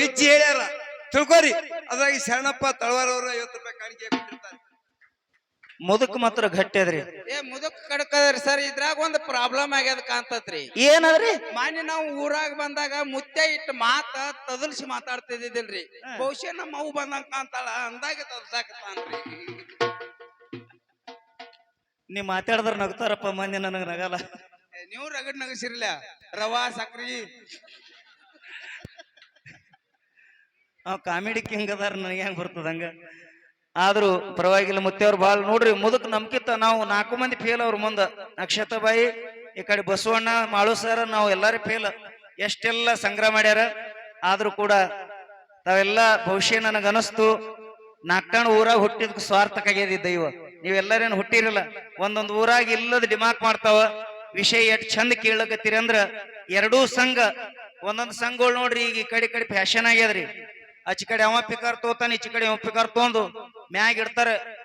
ಬಿಚ್ಚಿ ಹೇಳ್ಯಾರ. ತಿಳ್ಕೊರಿ. ಅದ್ರಾಗ ಶರಣಪ್ಪ ತಳವಾರ ಅವರು ಐವತ್ತು ರೂಪಾಯಿ ಕಾಣಿಕೆ ಕೊಟ್ಟಿರ್ತಾರೆ. ಮುದುಕ್ ಮಾತ್ರ ಗಟ್ಟಿ ಅದ್ರಿ. ಏ ಮುದುಕ್ ಕಡ್ಕದ್ರಿ ಸರ್ ಇದ್ರಾಗ ಒಂದ್ ಪ್ರಾಬ್ಲಮ್ ಆಗ್ಯದ ಕಾಣ್ತತ್ರಿ ಏನದ್ರಿ? ಮಾನ್ಯ ನಾವು ಊರಾಗ ಬಂದಾಗ ಮುತ್ತೆ ಇಟ್ಟು ಮಾತ ತದಲ್ಸಿ ಮಾತಾಡ್ತಿದ್ದಿಲ್ರಿ ಬಹುಶಃ ನಮ್ಮ ಅವು ಬಂದಂಗ ಕಾಣ್ತಾಳ ಅಂದಾಗ ತದಸಾಕತ್ತಾನ್ರಿ. ನೀ ಮಾತಾಡಿದ್ರ ನಗ್ತಾರಪ್ಪ ಮಂದಿ ನನಗ ನಗಲ್ಲ. ನೀವು ರಗಡ್ ನಗಸಿರ್ಲ ರವಾ ಸಕ್ರಿ. ಅವ್ ಕಾಮಿಡಿ ಕಿಂಗ್ ಅದಾರ ನನಗೆ ಹೆಂಗ್ ಬರ್ತದಂಗ ಆದ್ರೂ ಪರವಾಗಿಲ್ಲ ಮುತ್ತೆಯವ್ರು ಭಾಳ ನೋಡ್ರಿ, ಮುದಕ್ ನಮ್ಕಿತ್ತ ನಾವು ನಾಲ್ಕು ಮಂದಿ ಫೇಲ್ ಅವ್ರ ಮುಂದ. ನಕ್ಷತ್ರ ಬಾಯಿ ಈ ಕಡೆ ಬಸವಣ್ಣ, ಮಾಳು ಸರ್ ನಾವು ಎಲ್ಲಾರು ಫೇಲ್ ಎಷ್ಟೆಲ್ಲ ಸಂಗ್ರಹ ಮಾಡ್ಯಾರ? ಆದ್ರೂ ಕೂಡ ತಾವೆಲ್ಲ ಭವಿಷ್ಯ ನನಗ ಅನಸ್ತು. ನಾಲ್ಕಣ ಊರಾಗ ಹುಟ್ಟಿದ ಸ್ವಾರ್ಥಕ್ಕಾಗ್ಯದ ದೈವ. ನೀವೆಲ್ಲರೇನು ಹುಟ್ಟಿರಲ್ಲ. ಒಂದೊಂದು ಊರಾಗ ಇಲ್ಲದ ಡಿಮಾಕ್ ಮಾಡ್ತಾವ. ವಿಷಯ ಎಷ್ಟ್ ಚಂದ ಕೇಳಕತ್ತೀರಿ ಅಂದ್ರ, ಎರಡೂ ಸಂಘ, ಒಂದೊಂದು ಸಂಘಗಳು ನೋಡ್ರಿ, ಈಗ ಈ ಕಡೆ ಕಡೆ ಫ್ಯಾಷನ್ ಆಗ್ಯದ್ರಿ. ಆಚೆ ಕಡೆ ಅವ ಪಿಕಾರ್ ತೋತಾನ ಈಚಿ ಕಡೆ ಅವ ಪಿಕಾರ್ ತೊಂದು ಮ್ಯಾಗ ಇಡ್ತಾರೆ.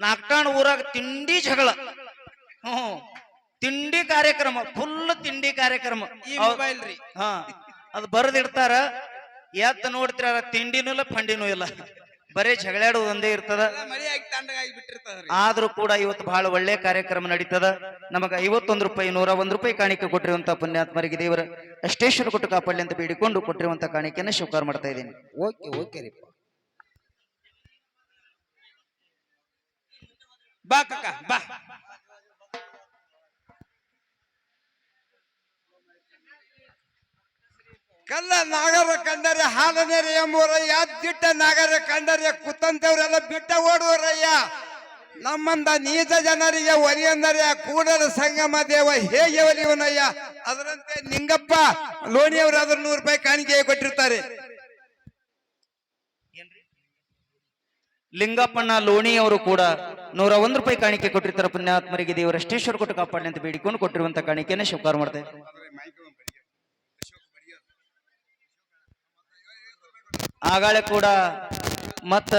ನಾಕ್ಟಾಣ್ ಊರಾಗ ತಿಂಡಿ ಜಗಳ. ಹ್ಮ್ ತಿಂಡಿ ಕಾರ್ಯಕ್ರಮ ಫುಲ್ ತಿಂಡಿ ಕಾರ್ಯಕ್ರಮ. ಈ ಹೌದ್- ಮೊಬೈಲ್ ರೀ. ಹಾ. ಅದು ಬರದಿಡ್ತಾರ. ಎದ್ದ ನೋಡ್ತೀರ ತಿಂಡಿನೂ ಇಲ್ಲ ಫಂಡಿನೂ ಇಲ್ಲ. ಬರೇ ಜಗಳಾಡೋದು ಒಂದೇ ಇರ್ತದ ಆದ್ರೂ ಕೂಡ ಇವತ್ತು ಬಹಳ ಒಳ್ಳೆ ಕಾರ್ಯಕ್ರಮ ನಡೀತದ. ನಮಗ ಐವತ್ತೊಂದು ರೂಪಾಯಿ ನೂರ ಒಂದ್ ರೂಪಾಯಿ ಕಾಣಿಕೆ ಕೊಟ್ಟಿರುವಂತಹ ಪುಣ್ಯಾತ್ಮರಿಗೆ ದೇವರ ಅಷ್ಟೇಶ್ವರ ಕೊಟ್ಟು ಕಾಪಾಡಲಿ ಅಂತ ಬೇಡಿಕೊಂಡು ಕೊಟ್ಟಿರುವಂತ ಕಾಣಿಕೆಯನ್ನು ಸ್ವೀಕಾರ ಮಾಡ್ತಾ ಇದ್ದೀನಿ. ಓಕೆ ಓಕೆ ರೀ. ಬಾ ಕಕ್ಕ ಬಾ. ಕಲ್ಲ ನಾಗರ ಕಂದರೆ ಹಾಲನೇರಿ ಎಂಬುವರಯ್ಯ ದಿಟ್ಟ ನಾಗರ ಕಂದರೆ ಕುತ್ತಂತವ್ರೆಲ್ಲ ಬಿಟ್ಟ ಓಡುವರಯ್ಯ. ನಮ್ಮಂದ ನೀಚ ಜನರಿಗೆ ಒಲಿಯಂದರೆ ಕೂಡಲ ಸಂಗಮ ದೇವ ಹೇಗೆ ಒಲಿಯವನಯ್ಯ? ಅದರಂತೆ ನಿಂಗಪ್ಪ ಲೋಣಿಯವರಾದ್ರೂ ನೂರು ರೂಪಾಯಿ ಕಾಣಿಕೆ ಕೊಟ್ಟಿರ್ತಾರೆ. ಲಿಂಗಪ್ಪಣ್ಣ ಲೋಣಿಯವರು ಕೂಡ ನೂರ ಒಂದು ರೂಪಾಯಿ ಕಾಣಿಕೆ ಕೊಟ್ಟಿರ್ತಾರೆ. ಪುಣ್ಯಾತ್ಮರಿಗೆ ದೇವರ ಅಷ್ಟೇಶ್ವರ ಕೊಟ್ಟು ಕಾಪಾಡಲಿ ಅಂತ ಬೇಡಿಕೊಂಡು ಕೊಟ್ಟಿರುವಂತ ಕಾಣಿಕೆಯನ್ನ ಶಿವಕಾರ ಮಾಡ್ತಾ ಇದ್ದೀನಿ ಆಗಾಳೆ ಕೂಡ ಮತ್ತ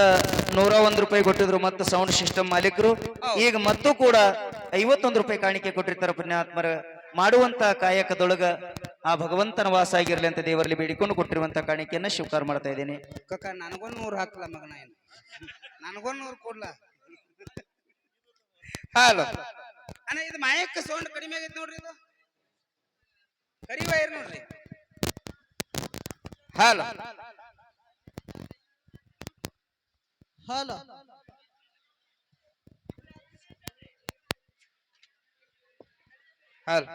ನೂರ ಒಂದ್ ರೂಪಾಯಿ ಕೊಟ್ಟಿದ್ರು ಮತ್ತ ಸೌಂಡ್ ಸಿಸ್ಟಮ್ ಮಾಲೀಕರು. ಈಗ ಮತ್ತು ಕೂಡ ಐವತ್ತೊಂದು ರೂಪಾಯಿ ಕಾಣಿಕೆ ಕೊಟ್ಟಿರ್ತಾರ ಪುಣ್ಯಾತ್ಮರ. ಮಾಡುವಂತ ಕಾಯಕದೊಳಗ ಆ ಭಗವಂತನ ವಾಸ ಆಗಿರ್ಲಿ ಅಂತ ದೇವರಲ್ಲಿ ಬೇಡಿಕೊಂಡು ಕೊಟ್ಟಿರುವಂತ ಕಾಣಿಕೆಯನ್ನ ಸ್ವೀಕಾರ ಮಾಡ್ತಾ ಇದ್ದೀನಿ. ಕಕ್ಕ ನನಗೊಂದು ನೂರು ಹಾಕಲ್ಲ ಮಗನ ಏನು? ನನಗೊಂದ್ ನೂರು ಕೊಡ್ಲ. ಹಲೋ. ಅಣ್ಣ ಇದು ಮಾಯಕ್ಕ ಸೌಂಡ್ ಕಡಿಮೆ ಆಗೈತೆ ನೋಡ್ರಿ ಇದು. ಕರಿ ವೈರ್ ನೋಡ್ರಿ. ಹಲೋ. Hello hello